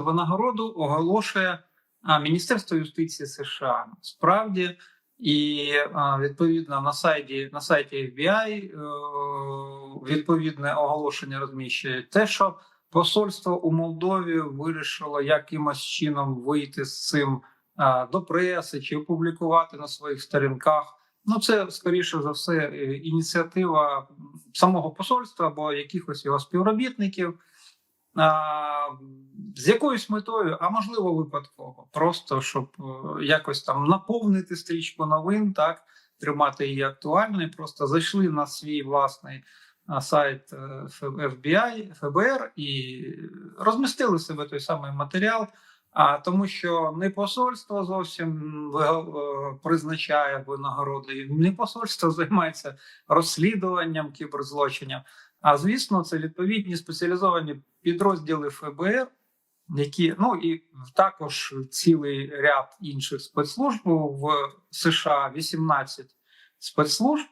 винагороду оголошує Міністерство юстиції США. Справді, і відповідно на сайті на сайті FBI е, відповідне оголошення розміщує те, що посольство у Молдові вирішило якимось чином вийти з цим до преси чи опублікувати на своїх сторінках. Ну, це скоріше за все е, ініціатива самого посольства або якихось його співробітників. З якоюсь метою, а можливо випадково, просто щоб е, якось там наповнити стрічку новин, так тримати її актуальною. Просто зайшли на свій власний сайт е, FBI, ФБР і розмістили себе той самий матеріал. А тому, що не посольство зовсім е, призначає винагороди, не посольство займається розслідуванням кіберзлочинів. А звісно, це відповідні спеціалізовані підрозділи ФБР, які ну і також цілий ряд інших спецслужб в США 18 спецслужб.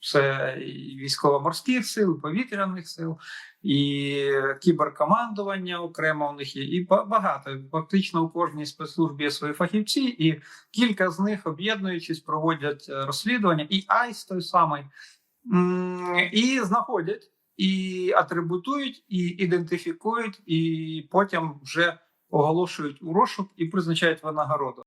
Це військово-морських сил, повітряних сил, і кіберкомандування окремо у них є, і ба- багато. Фактично у кожній спецслужбі є свої фахівці, і кілька з них, об'єднуючись, проводять е, розслідування, і АЙС той самий, і знаходять, і атрибутують, і ідентифікують, і потім вже оголошують у розшук і призначають винагороду.